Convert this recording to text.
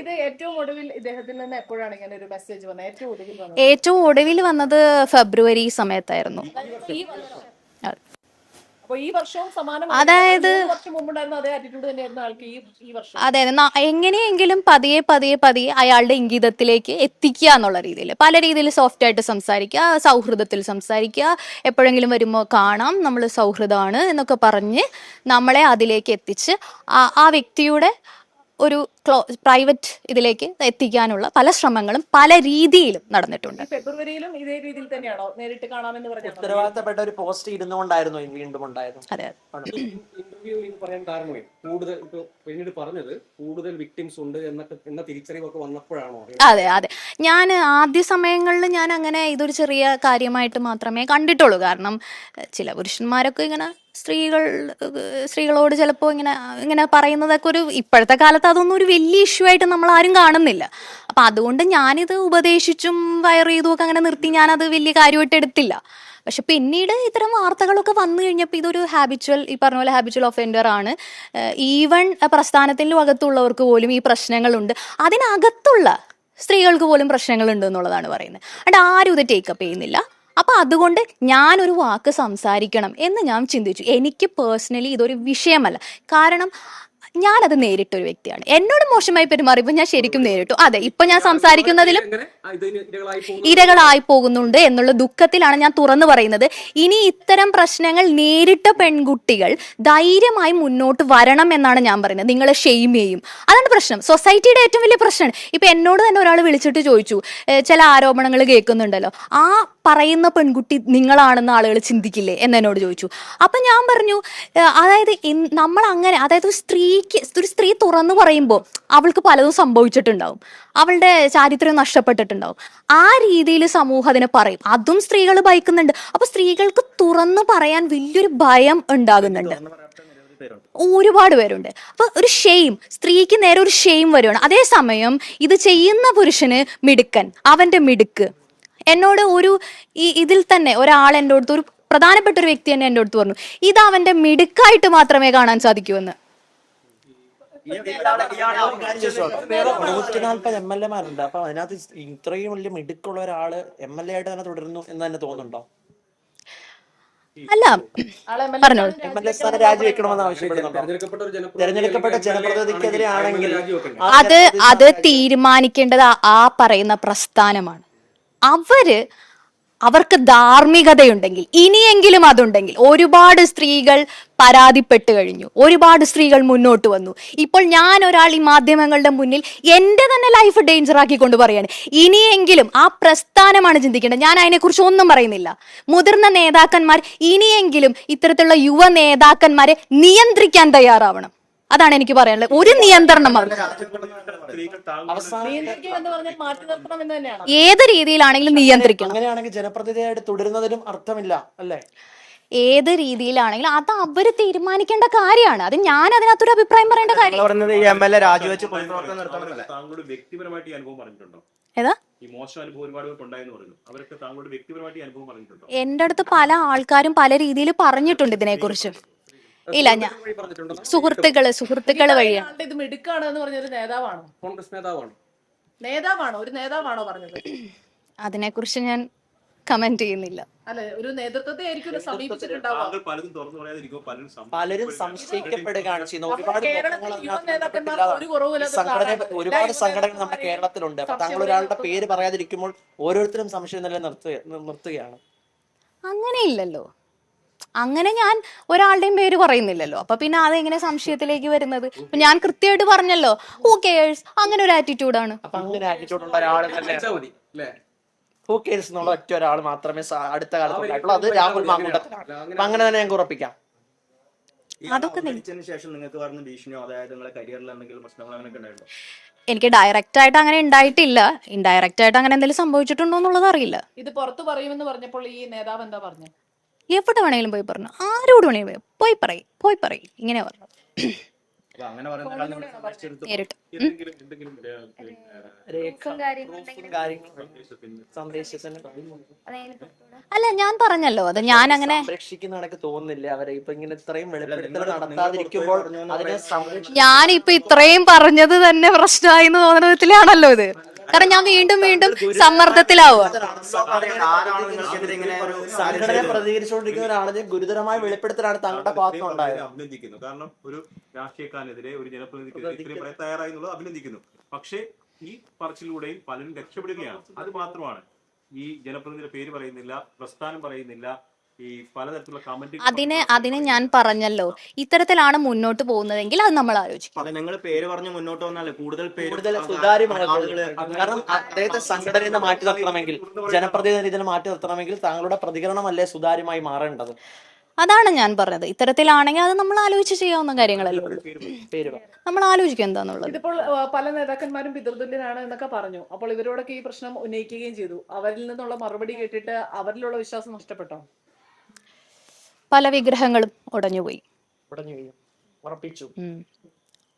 ഇത് ഏറ്റവും ഒടുവിൽ ഇദ്ദേഹത്തിൽ നിന്ന് എപ്പോഴാണ് ഇങ്ങനെ ഒരു മെസ്സേജ് വന്നത്? ഏറ്റവും ഒടുവിൽ വന്നത്? ഏറ്റവും ഒടുവിൽ വന്നത് ഫെബ്രുവരി സമയത്തായിരുന്നു. ഈ വർഷം? അപ്പൊ ഈ വർഷവും സമാനം അതായത് വർഷം മുമ്പുണ്ടായിരുന്ന അതേ ആറ്റിറ്റ്യൂഡ് തന്നെയായിരുന്നു ആൾക്ക് ഈ ഈ വർഷം. അതെ എങ്ങനെയെങ്കിലും പതിയെ പതിയെ പതിയെ അയാളുടെ ഇംഗിതത്തിലേക്ക് എത്തിക്കുക എന്നുള്ള രീതിയിൽ. പല രീതിയിൽ സോഫ്റ്റ് ആയിട്ട് സംസാരിക്കുക സൗഹൃദത്തിൽ സംസാരിക്കുക എപ്പോഴെങ്കിലും വരുമ്പോൾ കാണാം നമ്മൾ സൗഹൃദമാണ് എന്നൊക്കെ പറഞ്ഞ് നമ്മളെ അതിലേക്ക് എത്തിച്ച് ആ ആ വ്യക്തിയുടെ ഒരു ക്ലോ പ്രൈവറ്റ് ഇതിലേക്ക് എത്തിക്കാനുള്ള പല ശ്രമങ്ങളും പല രീതിയിലും നടന്നിട്ടുണ്ട്. ഫെബ്രുവരിയിലും ഇതേ രീതിയിൽ തന്നെയാണോ നേരിട്ട് കാണാമെന്ന് പറഞ്ഞു ഉത്തരവാദിത്തപ്പെട്ട ഒരു പോസ്റ്റ് ഇരുന്നുകൊണ്ടായിരുന്നു വീണ്ടും ഉണ്ടായത്. അതെ ഇന്റർവ്യൂവിൽ പറയാൻ കാരണമേ കൂടുതൽ ഇപ്പൊ പിന്നീട് പറഞ്ഞത് കൂടുതൽ വിക്ടിംസ് ഉണ്ട് എന്നൊക്കെ എന്ന തിരിച്ചറിവൊക്കെ വന്നപ്പോഴാണോ അതെ അതെ. ഞാൻ ആദ്യ സമയങ്ങളിൽ ഞാൻ അങ്ങനെ ഇതൊരു ചെറിയ കാര്യമായിട്ട് മാത്രമേ കണ്ടിട്ടുള്ളൂ. കാരണം ചില പുരുഷന്മാരൊക്കെ ഇങ്ങനെ സ്ത്രീകൾ സ്ത്രീകളോട് ചിലപ്പോൾ ഇങ്ങനെ ഇങ്ങനെ പറയുന്നതൊക്കെ ഒരു ഇപ്പോഴത്തെ കാലത്ത് അതൊന്നും ഒരു വലിയ ഇഷ്യൂ ആയിട്ട് നമ്മൾ ആരും കാണുന്നില്ല. അപ്പം അതുകൊണ്ട് ഞാനിത് ഉപദേശിച്ചും വയർ ചെയ്തും ഒക്കെ അങ്ങനെ നിർത്തി ഞാനത് വലിയ കാര്യമായിട്ട് എടുത്തില്ല. പക്ഷെ പിന്നീട് ഇത്തരം വാർത്തകളൊക്കെ വന്നു കഴിഞ്ഞപ്പോൾ ഇതൊരു ഹാബിച്വൽ ഈ പറഞ്ഞ പോലെ ഹാബിച്വൽ ഒഫൻഡർ ആണ്. ഈവൺ പ്രസ്ഥാനത്തിലും അകത്തുള്ളവർക്ക് പോലും ഈ പ്രശ്നങ്ങളുണ്ട്. അതിനകത്തുള്ള സ്ത്രീകൾക്ക് പോലും പ്രശ്നങ്ങളുണ്ട് എന്നുള്ളതാണ് പറയുന്നത്. അതുകൊണ്ട് ആരും ഇത് ടേക്കപ്പ് ചെയ്യുന്നില്ല. അപ്പൊ അതുകൊണ്ട് ഞാനൊരു വാക്ക് സംസാരിക്കണം എന്ന് ഞാൻ ചിന്തിച്ചു. എനിക്ക് പേഴ്സണലി ഇതൊരു വിഷയമല്ല. കാരണം ഞാനത് നേരിട്ടൊരു വ്യക്തിയാണ്. എന്നോട് മോശമായി പെരുമാറിയപ്പോൾ ഞാൻ ശരിക്കും നേരിട്ടു. അതെ ഇപ്പൊ ഞാൻ സംസാരിക്കുന്നതിലും ഇരകളായി പോകുന്നു. പോകുന്നുണ്ട് എന്നുള്ള ദുഃഖത്തിലാണ് ഞാൻ തുറന്നു പറയുന്നത്. ഇനി ഇത്തരം പ്രശ്നങ്ങൾ നേരിട്ട പെൺകുട്ടികൾ ധൈര്യമായി മുന്നോട്ട് വരണം എന്നാണ് ഞാൻ പറയുന്നത്. നിങ്ങളെ ഷെയിം ചെയ്യും. അതാണ് പ്രശ്നം. സൊസൈറ്റിയുടെ ഏറ്റവും വലിയ പ്രശ്നമാണ്. ഇപ്പൊ എന്നോട് തന്നെ ഒരാൾ വിളിച്ചിട്ട് ചോദിച്ചു. ചില ആരോപണങ്ങൾ കേൾക്കുന്നുണ്ടല്ലോ. ആ പറയുന്ന പെൺകുട്ടി നിങ്ങളാണെന്ന് ആളുകൾ ചിന്തിക്കില്ലേ എന്ന് എന്നോട് ചോദിച്ചു. അപ്പം ഞാൻ പറഞ്ഞു അതായത് നമ്മൾ അങ്ങനെ അതായത് ഒരു സ്ത്രീക്ക് ഒരു സ്ത്രീ തുറന്നു പറയുമ്പോൾ അവൾക്ക് പലതും സംഭവിച്ചിട്ടുണ്ടാവും. അവളുടെ ചാരിത്രം നഷ്ടപ്പെട്ടിട്ടുണ്ടാവും. ആ രീതിയിൽ സമൂഹം അതിനെ പറയും. അതും സ്ത്രീകൾ ഭയക്കുന്നുണ്ട്. അപ്പൊ സ്ത്രീകൾക്ക് തുറന്നു പറയാൻ വലിയൊരു ഭയം ഉണ്ടാകുന്നുണ്ട്. ഒരുപാട് പേരുണ്ട്. അപ്പൊ ഒരു ഷെയിം സ്ത്രീക്ക് നേരെ ഒരു ഷെയിം വരുവാണ്. അതേസമയം ഇത് ചെയ്യുന്ന പുരുഷന് മിടുക്കൻ അവന്റെ മിടുക്ക്. എന്നോട് ഒരു ഈ ഇതിൽ തന്നെ ഒരാൾ എന്റെ അടുത്ത് ഒരു പ്രധാനപ്പെട്ട ഒരു വ്യക്തി തന്നെ എന്റെ അടുത്ത് പറഞ്ഞു ഇത് അവന്റെ മിടുക്കായിട്ട് മാത്രമേ കാണാൻ സാധിക്കൂവെന്ന് നൂറ്റി നാല്പത് എം എൽ എമാരുണ്ട്. അപ്പൊ അതിനകത്ത് ഇത്രയും വലിയ മിടുക്കുള്ള ഒരാൾ എം എൽ എ ആയിട്ട് തന്നെ തുടരുന്നു എന്ന് തന്നെ തോന്നുന്നുണ്ടോ? അല്ല അത് അത് തീരുമാനിക്കേണ്ടത് ആ പറയുന്ന പ്രസ്ഥാനമാണ്. അവർ അവർക്ക് ധാർമ്മികതയുണ്ടെങ്കിൽ ഇനിയെങ്കിലും അതുണ്ടെങ്കിൽ ഒരുപാട് സ്ത്രീകൾ പരാതിപ്പെട്ട് കഴിഞ്ഞു ഒരുപാട് സ്ത്രീകൾ മുന്നോട്ട് വന്നു. ഇപ്പോൾ ഞാൻ ഒരാൾ ഈ മാധ്യമങ്ങളുടെ മുന്നിൽ എന്റെ തന്നെ ലൈഫ് ഡേഞ്ചർ ആക്കിക്കൊണ്ട് പറയാണ്. ഇനിയെങ്കിലും ആ പ്രസ്ഥാനമാണ് ചിന്തിക്കേണ്ടത്. ഞാൻ അതിനെക്കുറിച്ച് ഒന്നും പറയുന്നില്ല. മുതിർന്ന നേതാക്കന്മാർ ഇനിയെങ്കിലും ഇത്തരത്തിലുള്ള യുവ നേതാക്കന്മാരെ നിയന്ത്രിക്കാൻ തയ്യാറാവണം. അതാണ് എനിക്ക് പറയാനുള്ളത്. ഒരു നിയന്ത്രണം അവർക്ക് അവസാനം എന്ന് പറഞ്ഞാൽ മാറ്റി നിർത്തണം എന്ന് തന്നെയാണ്. ഏത് രീതിയിലാണെങ്കിലും നിയന്ത്രിക്കണം. അങ്ങനെയാണെങ്കിൽ ജനപ്രതിനിധിയായിട്ട് തുടരുന്നതിനും അർത്ഥമില്ല അല്ലേ? ഏത് രീതിയിലാണെങ്കിലും അത് അവർ തീരുമാനിക്കേണ്ട കാര്യമാണ്. അത് ഞാൻ അതിനകത്തൊരു അഭിപ്രായം പറയേണ്ട കാര്യം. രാജിവെച്ച് വ്യക്തിപരമായിട്ട് ഈ അനുഭവം പറഞ്ഞിട്ടുണ്ടോ? ഏതാ? എന്റെ അടുത്ത് പല ആൾക്കാരും പല രീതിയിൽ പറഞ്ഞിട്ടുണ്ട് ഇതിനെക്കുറിച്ച്. ഇല്ല ഞാൻ സുഹൃത്തുക്കൾ സുഹൃത്തുക്കൾ വഴിയാണ് അതിനെ ഇത് മിടുക്കാണ് എന്ന് പറഞ്ഞൊരു നേതാവാണോ? കോൺഗ്രസ് നേതാവാണ്. നേതാവാണോ? ഒരു നേതാവാണോ പറഞ്ഞത്? അതിനെക്കുറിച്ച് ഞാൻ കമന്റ് ചെയ്യുന്നില്ല. അല്ലെ ഒരു നേതൃത്വത്തെ ആയിരിക്കും സമീപിച്ചിട്ടുണ്ടാവുക. താങ്കൾ പലതും തുറന്നു പലരും സംശയിക്കപ്പെടുകയാണ് ചെയ്യുന്നത്. ഒരുപാട് കേരളത്തിൽ മുഖങ്ങൾ യുവ അതിനകത്ത് നേതാക്കന്മാർക്ക് ഒരു കുറവുമില്ലാത്ത സംഘടന. ഒരുപാട് എല്ലാ സംഘടനകൾ നമ്മുടെ യുവ കേരളത്തിലുണ്ട്. അപ്പൊ താങ്കൾ ഒരാളുടെ പേര് പറയാതിരിക്കുമ്പോൾ ഓരോരുത്തരും സംശയം നില നിർത്തുക നിർത്തുകയാണ് അങ്ങനെ ഇല്ലല്ലോ അങ്ങനെ ഞാൻ ഒരാളുടെയും പേര് പറയുന്നില്ലല്ലോ. അപ്പൊ പിന്നെ അതെങ്ങനെ സംശയത്തിലേക്ക് വരുന്നത്? ഇപ്പൊ ഞാൻ കൃത്യമായിട്ട് പറഞ്ഞല്ലോ ഹൂ കെയേഴ്സ് അങ്ങനെ ഒരു ആറ്റിറ്റ്യൂഡാണ് അപ്പൊ അങ്ങനെ ആറ്റിറ്റ്യൂഡ് ഉള്ള ഒരാൾ തന്നെ ഹൂ എന്നുള്ള ഒറ്റ ഒരാൾ മാത്രമേ അടുത്ത കാലത്ത് ഉണ്ടായിട്ടുള്ളൂ. അത് രാഹുൽ മാങ്കൂട്ടത്തിലാണ്. അങ്ങനെ തന്നെ ഞങ്ങൾക്ക് ഉറപ്പിക്കാം. അതൊക്കെ ശേഷം നിങ്ങൾക്ക് പറഞ്ഞ ഭീഷണിയോ അതായത് നിങ്ങളുടെ കരിയറിൽ എന്തെങ്കിലും പ്രശ്നങ്ങൾ അങ്ങനെയൊക്കെ ഉണ്ടായിട്ടുണ്ടോ? എനിക്ക് ഡയറക്റ്റ് ആയിട്ട് അങ്ങനെ ഉണ്ടായിട്ടില്ല. ഇൻഡയറക്റ്റ് ആയിട്ട് അങ്ങനെ എന്തെങ്കിലും സംഭവിച്ചിട്ടുണ്ടോ എന്നുള്ളത് അറിയില്ല. ഇത് പുറത്തു പറയുമെന്ന് പറഞ്ഞപ്പോൾ ഈ നേതാവ് എന്താ പറഞ്ഞു? എവിടെ വേണമെങ്കിലും പോയി പറഞ്ഞു. ആരോട് വേണമെങ്കിലും പോയി പോയി പറയും പോയി പറയും. ഇങ്ങനെ പറഞ്ഞു. നേരിട്ട്. അല്ല ഞാൻ പറഞ്ഞല്ലോ അത് ഞാൻ അങ്ങനെ അവരെ ഇപ്പൊ ഇങ്ങനെ ഇത്രയും വെളിപ്പെടുത്തൽ നടത്താതിരിക്കുമ്പോൾ അതിനെ സംരക്ഷിക്കാൻ ഞാനിപ്പൊ ഇത്രയും പറഞ്ഞത് തന്നെ പ്രശ്നമായി എന്ന് തോന്നുന്ന വിധത്തിലാണല്ലോ ഇത്. കാരണം ഞാൻ വീണ്ടും വീണ്ടും സമ്മർദ്ദത്തിലാവുക ആരാണ് നിങ്ങൾക്കെതിരെ ഇങ്ങനെ ഒരു സംഘടന പ്രതികരിച്ചുകൊണ്ടിരിക്കുന്ന ഒരാളിന് ഗുരുതരമായ വെളിപ്പെടുത്തലാണ് തങ്ങളുടെ ഭാഗത്ത് ഉണ്ടായത്. അഭിനന്ദിക്കുന്നു. കാരണം ഒരു രാഷ്ട്രീയക്കാരനെതിരെ ഒരു ജനപ്രതിനിധിക്കെതിരെ ഇത്രയും പറയാൻ തയ്യാറായി എന്നുള്ളത് അഭിനന്ദിക്കുന്നു. പക്ഷേ ഈ പറച്ചിലൂടെയും പലരും രക്ഷപ്പെടുകയാണ്. അത് മാത്രമാണ്. ഈ ജനപ്രതിനിധിയുടെ പേര് പറയുന്നില്ല പ്രസ്ഥാനം പറയുന്നില്ല അതിന് അതിന് ഞാൻ പറഞ്ഞല്ലോ. ഇത്തരത്തിലാണ് മുന്നോട്ട് പോകുന്നതെങ്കിൽ അത് നമ്മൾ ആലോചിക്കും. പേര് പറഞ്ഞ് മുന്നോട്ട് വന്നാലേ കൂടുതൽ പേര് കൂടുതൽ കാരണം അദ്ദേഹത്തെ മാറ്റി നിർത്തണമെങ്കിൽ മാറ്റി നിർത്തണമെങ്കിൽ താങ്കളുടെ പ്രതികരണമല്ലേ സുതാര്യമായി മാറേണ്ടത്? അതാണ് ഞാൻ പറഞ്ഞത്. ഇത്തരത്തിലാണെങ്കിൽ അത് നമ്മൾ ആലോചിച്ച് ചെയ്യാവുന്ന കാര്യങ്ങളല്ലേ ഉള്ളൂ. നമ്മൾ ആലോചിക്കുക എന്താന്നുള്ളത്. ഇതിപ്പോൾ പല നേതാക്കന്മാരും പിതൃതുല്യനാണ് എന്നൊക്കെ പറഞ്ഞു. അപ്പോൾ ഇവരോടൊക്കെ ഈ പ്രശ്നം ഉന്നയിക്കുകയും ചെയ്തു. അവരിൽ നിന്നുള്ള മറുപടി കേട്ടിട്ട് അവരിലുള്ള വിശ്വാസം നഷ്ടപ്പെട്ടോ? പല വിഗ്രഹങ്ങളും ഉടഞ്ഞുപോയി. ഉടഞ്ഞു ഉറപ്പിച്ചു.